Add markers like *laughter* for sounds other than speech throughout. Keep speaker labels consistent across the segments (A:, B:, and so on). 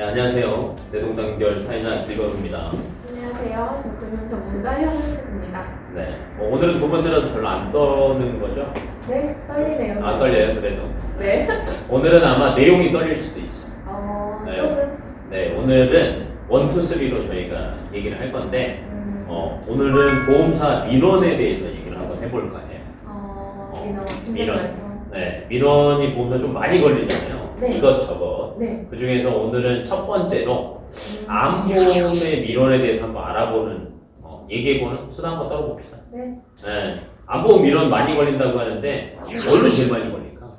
A: 네, 안녕하세요. 내동단결 사회자 길건우입니다.
B: 안녕하세요. 저 금융 전문가 현우식입니다.
A: 네. 어, 오늘은 두 번째라서 별로 안 떠는 거죠?
B: 네, 떨리네요.
A: 안 떨려요, 그래도.
B: 네. *laughs*
A: 오늘은 아마 내용이 떨릴 수도 있어요.
B: 어,
A: 네.
B: 조금.
A: 네, 오늘은 원투 쓰리로 저희가 얘기를 할 건데,
B: 음,
A: 어, 오늘은 보험사 민원에 대해서 얘기를 한번 해볼까 해요.
B: 어,
A: 어,
B: 민원.
A: 민원.
B: 민원.
A: 네, 민원이 보험사 좀 많이 걸리잖아요.
B: 네.
A: 이것 저것.
B: 네.
A: 그 중에서 오늘은 첫 번째로
B: 음,
A: 암보험의 민원에 대해서 한번 알아보는, 어, 얘기해보는 수다 한번 떨어봅시다.
B: 네.
A: 네. 암보험 민원 많이 걸린다고 하는데 뭘로 제일 많이 걸릴까?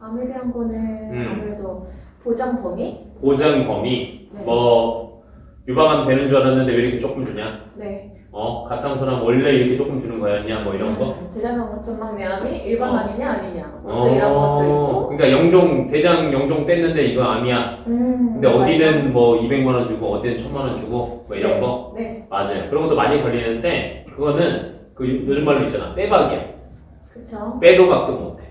B: 암에 대한 거는
A: 음.
B: 아무래도 보장 범위?
A: 보장 범위
B: 네.
A: 뭐 유방암 되는 줄 알았는데 왜 이렇게 조금 주냐?
B: 네.
A: 어 가탕소나 원래 이렇게 조금 주는 거였냐? 뭐 이런 거.
B: 음, 대장암 전망내암이 일반
A: 어.
B: 암이냐 아니냐. 뭐 이런 것도 있고.
A: 그러니까 영종 대장 영종 뗐는데 이거 암이야.
B: 음,
A: 근데 어디는 뭐 200만 원 주고 어디는 1000만 원 주고 뭐 이런
B: 네.
A: 거
B: 네.
A: 맞아요. 그런 것도 많이 걸리는데 그거는 그 요즘 말로 있잖아 빼박이야.
B: 그쵸.
A: 빼도 박도 못해.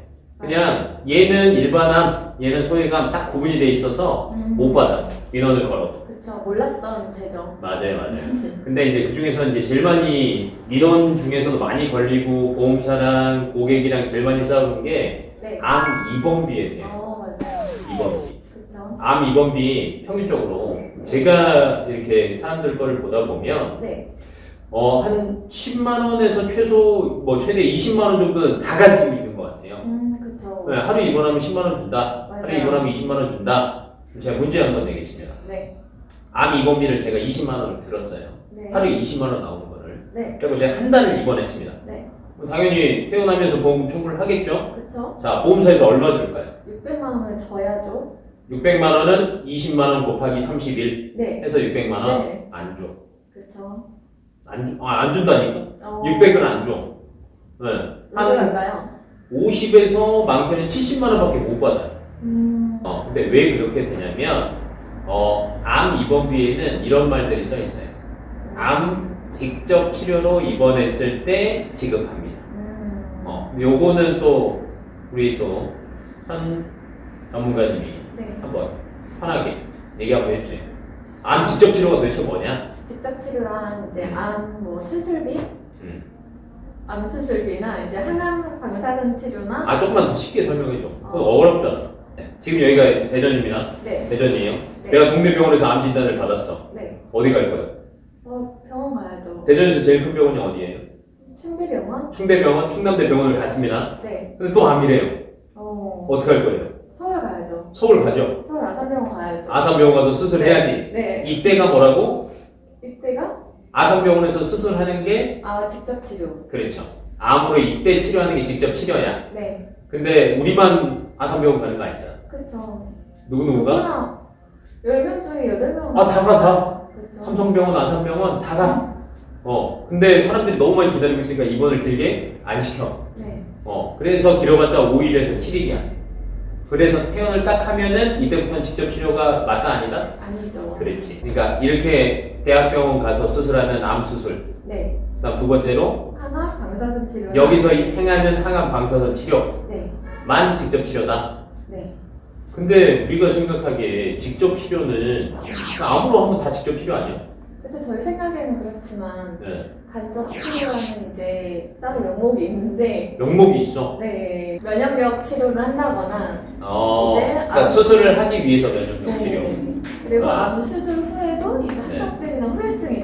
A: 그냥 얘는 일반암, 얘는 소외감 딱 구분이 돼 있어서
B: 음,
A: 못 받아. 민원을 걸어도.
B: 그쵸. 몰랐던 죄죠.
A: 맞아요, 맞아요. 근데 이제 그 중에서 이제 제일 많이 민원 중에서도 많이 걸리고 보험사랑 고객이랑 제일 많이 싸우는 게
B: 네.
A: 암 입원비에 대해요.
B: 어, 맞아요.
A: 입원비.
B: 그쵸.
A: 암 입원비 평균적으로 제가 이렇게 사람들 거를 보다 보면
B: 네.
A: 어, 한 10만 원에서 최소 뭐 최대 20만 원 정도는 다 같아요. 네, 하루 입원하면 10만 원 준다. 하루
B: 맞아요.
A: 입원하면 20만 원 준다. 제가 문제 한번 내겠습니다.
B: 네.
A: 암 입원비를 제가 20만 원을 들었어요.
B: 네.
A: 하루에 20만 원 나오는 거를.
B: 네.
A: 그리고 제가 한 달을 입원했습니다.
B: 네.
A: 그럼 당연히 퇴원하면서 보험 청구를 하겠죠.
B: 그쵸.
A: 자, 보험사에서 얼마 줄까요?
B: 600만 원을 져야죠.
A: 600만 원은 20만 원 곱하기 31
B: 네.
A: 해서 600만 원
B: 네.
A: 안 줘.
B: 그쵸.
A: 안, 주, 아, 안 준다니까?
B: 어,
A: 600은 안 줘. 네.
B: 왜
A: 한
B: 그럴까요?
A: 50에서 많게는 70만 원밖에 못 받아요.
B: 음.
A: 어, 근데 왜 그렇게 되냐면, 어, 암 입원 비에는 이런 말들이 써 있어요. 암 직접 치료로 입원했을 때 지급합니다.
B: 음.
A: 어, 요거는 또, 우리 또, 현 전문가님이
B: 네.
A: 한번 편하게 얘기 한번 해주세요. 암 직접 치료가 도대체 뭐냐?
B: 직접 치료랑 이제 암 뭐 수술비,
A: 음.
B: 암 수술비나 이제 항암 방사선 치료나
A: 아, 조금만 더 쉽게 설명해줘. 그거 어렵잖아. 네. 지금 여기가 대전입니다.
B: 네.
A: 대전이에요.
B: 네.
A: 내가 동네 병원에서 암 진단을 받았어.
B: 네.
A: 어디 갈 거야?
B: 어, 병원 가야죠.
A: 대전에서 제일 큰 병원이 어디예요?
B: 충대병원?
A: 충대병원, 충남대병원을 갔습니다.
B: 네.
A: 근데 또 암이래요.
B: 어.
A: 어떻게 할 거예요?
B: 서울 가야죠.
A: 서울 가죠.
B: 서울 아산병원 가야죠.
A: 아산병원 가서 수술해야지.
B: 네.
A: 이때가 뭐라고? 아산병원에서 수술하는 게
B: 아 직접 치료.
A: 그렇죠. 암으로 이때 치료하는 게 직접 치료야.
B: 네.
A: 근데 우리만 아산병원 가는 거 아니잖아.
B: 그쵸.
A: 누구누구가?
B: 누구나 10명 중에 8명은
A: 아, 다 가, 다.
B: 그쵸.
A: 삼성병원, 아산병원 다 가. 어. 근데 사람들이 너무 많이 기다리고 있으니까 입원을 길게 안 시켜.
B: 네.
A: 어. 그래서 길어봤자 5일에서 7일이야. 그래서 퇴원을 딱 하면은 이때부터는 직접 치료가 맞다 아니다?
B: 아니죠.
A: 그렇지. 그러니까 이렇게 대학병원 가서 수술하는 암 수술.
B: 네.
A: 그다음 두 번째로
B: 하나 방사선 치료.
A: 여기서 행하는 항암 방사선 치료만
B: 네.
A: 직접 치료다.
B: 네.
A: 근데 우리가 생각하기에 직접 치료는 암으로 하면 다 직접 치료 아니야?
B: 그래서 저희 생각에는 그렇지만
A: 네.
B: 간접 치료라는 이제 따로 명목이 있는데
A: 명목이 있어.
B: 네 면역력 치료를 한다거나
A: 어.
B: 이제
A: 그러니까
B: 암-
A: 수술을 하기 위해서 면역력 치료.
B: 네. 그리고
A: 아.
B: 암 수술 후에도 이제
A: 네.
B: 합병증이나 후유증이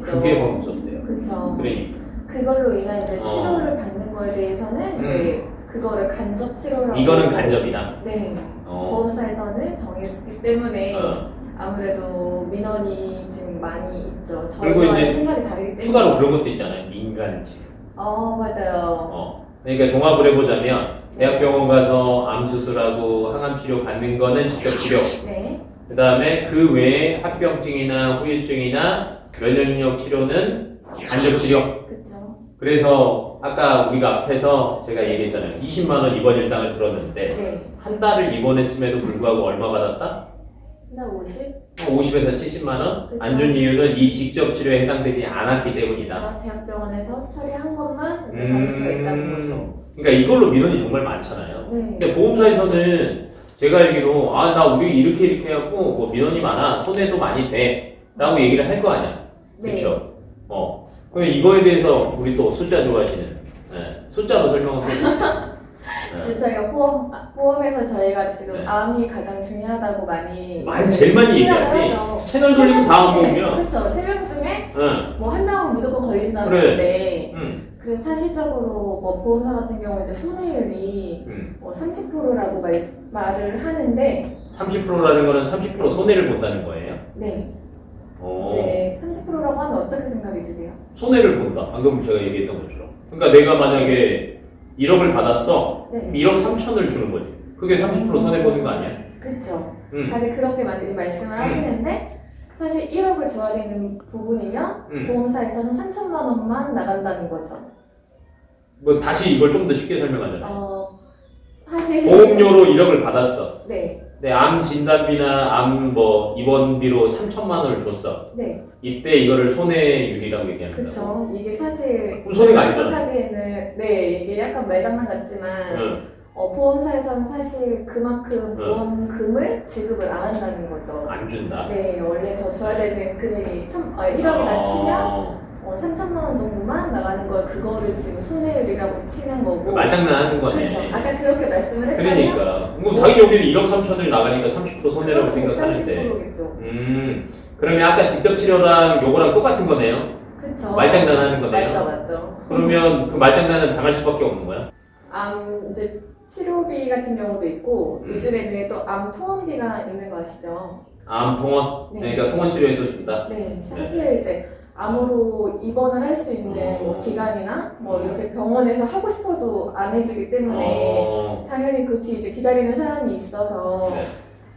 B: 있겠죠.
A: 그게 더 무섭대요.
B: 그렇죠.
A: 그러니까.
B: 그걸로 인한 이제
A: 어.
B: 치료를 받는 거에 대해서는 이제 그거를 간접 치료라고
A: 이거는 간접이다.
B: 네.
A: 어.
B: 보험사에서는 정해졌기 때문에
A: 어.
B: 아무래도 민원이 지금 많이 있죠.
A: 그리고
B: 저희와의
A: 이제
B: 생각이 다르기 때문에.
A: 추가로 그런 것도 있잖아요. 민간 치료.
B: 어 맞아요.
A: 어. 그러니까 종합을 해보자면 대학병원 가서 암 수술하고 항암 치료 받는 거는 직접 치료.
B: 네.
A: 그 다음에 그 외에 합병증이나 후유증이나 면역력 치료는 간접 치료.
B: 그렇죠.
A: 그래서 아까 우리가 앞에서 제가 얘기했잖아요. 20만 원 입원 일당을 들었는데
B: 네.
A: 한 달을 입원했음에도 불구하고 얼마 받았다?
B: 나 50?
A: 50에서 70만 원?
B: 그쵸.
A: 안 준 이유는 이 직접 치료에 해당되지 않았기 때문이다.
B: 저 대학병원에서 처리한 것만 이제 받을 수가 있다는 거죠.
A: 그러니까 이걸로 민원이 정말 많잖아요.
B: 네.
A: 근데 보험사에서는 제가 알기로 아 나 우리 이렇게 이렇게 해갖고 뭐 민원이 많아 손해도 많이 돼라고 얘기를 할 거 아니야
B: 네.
A: 그렇죠 어 그럼 이거에 대해서 우리 또 숫자 좋아하시는 네. 숫자로 설명을 해주세요 *laughs*
B: 그 저희가 보험 아, 보험에서 저희가 지금
A: 네.
B: 암이 가장 중요하다고 많이
A: 많이 제일 많이 얘기하지
B: 하죠.
A: 채널 돌리면 다 보면
B: 그렇죠. 세 명 중에
A: 응,
B: 뭐한 명은 무조건 걸린다는
A: 그래.
B: 건 그 사실적으로 뭐 보험사 같은 경우 이제 손해율이
A: 응.
B: 뭐 30%라고 말, 말을 하는데
A: 30%라는 거는 30% 손해를 본다는 거예요
B: 네,
A: 어.
B: 네 30%라고 하면 어떻게 생각이 드세요?
A: 손해를 본다. 방금 제가 얘기했던 것처럼. 그러니까 내가 만약에 1억을 받았어.
B: 네,
A: 1억 3천을 주는 거지. 그게 30% 손해 보는 거 아니야?
B: 그렇죠.
A: 응.
B: 다들 그렇게 많이 말씀을
A: 음.
B: 하시는데 사실 1억을 줘야 되는 부분이면
A: 응.
B: 보험사에서는 3천만 원만 나간다는 거죠.
A: 뭐 다시 이걸 좀 더 쉽게 설명하잖아.
B: 어, 사실
A: 보험료로 1억을 받았어.
B: 네,
A: 내암 진단비나 암 뭐 입원비로 3천만 원을 줬어.
B: 네,
A: 이때 이거를 손해율이라고 얘기합니다.
B: 그렇죠. 이게 사실
A: 그럼 손해가 아니잖아.
B: 생각하기에는 네 이게 약간 말장난 같지만
A: 응.
B: 어, 보험사에서는 사실 그만큼
A: 응.
B: 보험금을 지급을 안 한다는 거죠.
A: 안 준다.
B: 네, 원래 더 줘야 되는 금액이 천, 아, 1억이나 치면
A: 어,
B: 어, 3천만 원 정도만 걸 그거를 지금 손해율이라고 치는 거고.
A: 말장난 하는 거네.
B: 그렇죠. 아까 그렇게 말씀을 했다면
A: 그러니까. 뭐 당연히 우리는 1억 3천을 나가니까 30% 손해라고 생각하는데.
B: 30%겠죠.
A: 음, 그러면 아까 직접 치료랑 요거랑 똑같은 거네요?
B: 그렇죠.
A: 말장난 하는 거네요?
B: 맞죠, 맞죠.
A: 그러면 그 말장난은 당할 수밖에 없는 거야?
B: 암 이제 치료비 같은 경우도 있고
A: 음.
B: 요즘에는 또 암 통원비가 있는 거 아시죠?
A: 암 통원?
B: 네.
A: 그러니까 통원 치료에도 준다?
B: 네, 사실 이제 암으로 입원을 할 수 있는
A: 어.
B: 뭐 기간이나 뭐 이렇게 병원에서 하고 싶어도 안 해주기 때문에
A: 어,
B: 당연히 그뒤 이제 기다리는 사람이 있어서
A: 네.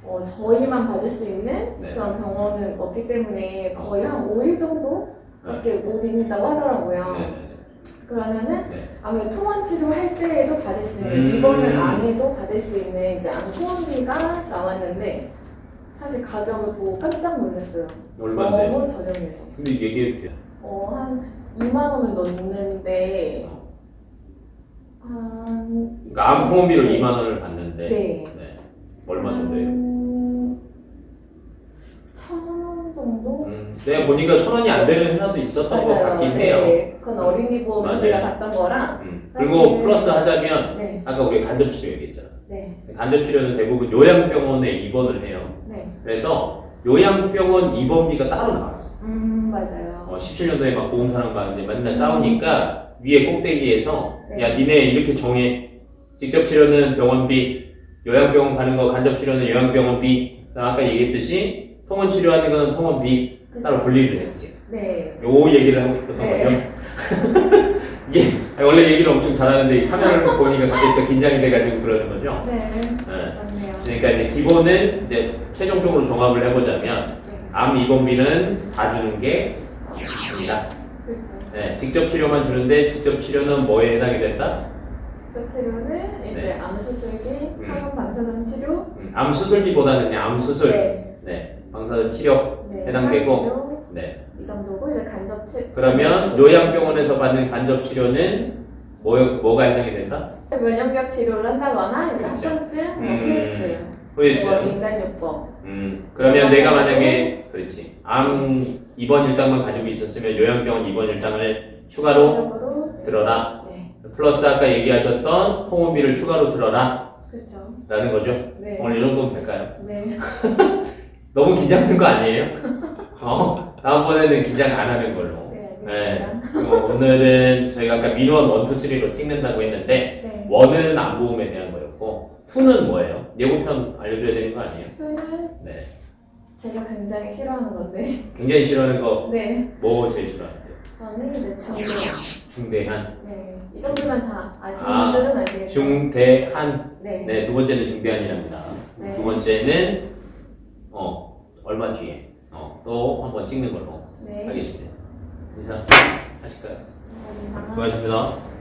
B: 어, 저희만 받을 수 있는
A: 네.
B: 그런 병원은 없기 때문에 거의 한 5일 정도밖에 못 입는다고 하더라고요.
A: 네.
B: 그러면은
A: 네.
B: 아무래도 통원 치료할 때에도 받을 수 있는
A: 음.
B: 입원을 안 해도 받을 수 있는 이제 암 통원비가 나왔는데 사실 가격을 보고 깜짝 놀랐어요.
A: 얼마인데?
B: 너무 저렴해서.
A: 근데 얘기해도 돼요?
B: 어, 한 2만 원을 넣는데 한
A: 그러니까
B: 네.
A: 2만 원을 받는데
B: 네.
A: 네. 얼마 정도예요?
B: 음, 천원 정도?
A: 음, 내가 보니까 천 원이 안 되는 회사도 있었던 것 같긴 해요.
B: 네. 그건 어린이 보험에서
A: 맞아요.
B: 제가 봤던 거랑
A: 음. 그리고
B: 사실-
A: 플러스 하자면
B: 네.
A: 아까 우리 간접치료 얘기했잖아.
B: 네.
A: 간접치료는 대부분 요양병원에 입원을 해요.
B: 네.
A: 그래서 요양병원 입원비가 따로 나왔어.
B: 음, 맞아요.
A: 어, 17년도에 막 보험사랑 막 이제 맨날 싸우니까 위에 꼭대기에서
B: 네.
A: 야 니네 이렇게 정해 직접 치료는 병원비 요양병원 가는 거 간접 치료는 요양병원비 아까 얘기했듯이 통원 치료하는 거는 통원비? 따로 분리를 했지
B: 네.
A: 요 얘기를 하고 싶었던
B: 네.
A: 거죠 예 *laughs* 아니, 원래 얘기를 엄청 잘하는데 이 카메라를 *laughs* 보니까 갑자기 또 긴장이 돼가지고 그러는 거죠
B: 네.
A: 네.
B: 맞네요.
A: 그러니까 이제 기본은 이제 최종적으로 종합을 해보자면
B: 네.
A: 암 입원비는 다 주는 게 맞습니다.
B: 그렇죠.
A: 네, 직접 치료만 주는데 직접 치료는 뭐에 해당이 된다?
B: 직접 치료는 이제 암 수술기,
A: 음.
B: 항암 방사선 치료,
A: 음, 암 수술기보다는 그냥 암 수술,
B: 네.
A: 네, 방사선 치료,
B: 네.
A: 해당되고.
B: 항암 치료
A: 네.
B: 이 정도고 이제 간접 치료.
A: 그러면 요양병원에서 받는 간접 치료는 뭐 뭐가 해당이 된다?
B: 면역력 치료를 한다거나 이제
A: 그렇죠.
B: 합병증, 뭐
A: 음.
B: 후유증,
A: 그렇죠.
B: 뭐 민간요법.
A: 음, 그러면 내가 만약에 그렇지 암 입원 일당만 가지고 있었으면 요양병원 입원 일당을 추가로
B: 추가적으로 네.
A: 들어라.
B: 네.
A: 플러스 아까 얘기하셨던 통원비를 추가로 들어라.
B: 그렇죠.
A: 라는 거죠.
B: 네.
A: 오늘 이 정도면 될까요?
B: 네. *laughs*
A: 너무 긴장된 거 아니에요? *laughs* 어? 다음번에는 긴장 안 하는 걸로.
B: 네.
A: 네. 그리고 오늘은 저희가 아까 민원 1, 2, 3로 찍는다고 했는데,
B: 네.
A: 1은 안보험에 대한 거였고, 2는 뭐예요? 예고편 알려줘야 되는 거 아니에요?
B: 저는
A: 네.
B: 제가 굉장히 싫어하는 건데.
A: 굉장히 싫어하는 거,
B: 네.
A: 뭐 제일 싫어하는데요?
B: 저는 이제 중대.
A: 중대한.
B: 네. 이 정도면 다 아시는
A: 아,
B: 분들은 아시겠죠?
A: 중대한.
B: 네.
A: 네, 두 번째는 중대한이랍니다.
B: 네.
A: 두 번째는, 어, 얼마 뒤에, 어, 또 한번 찍는 걸로
B: 네.
A: 하겠습니다. 인사 하실까요?
B: 감사합니다.
A: 수고하셨습니다.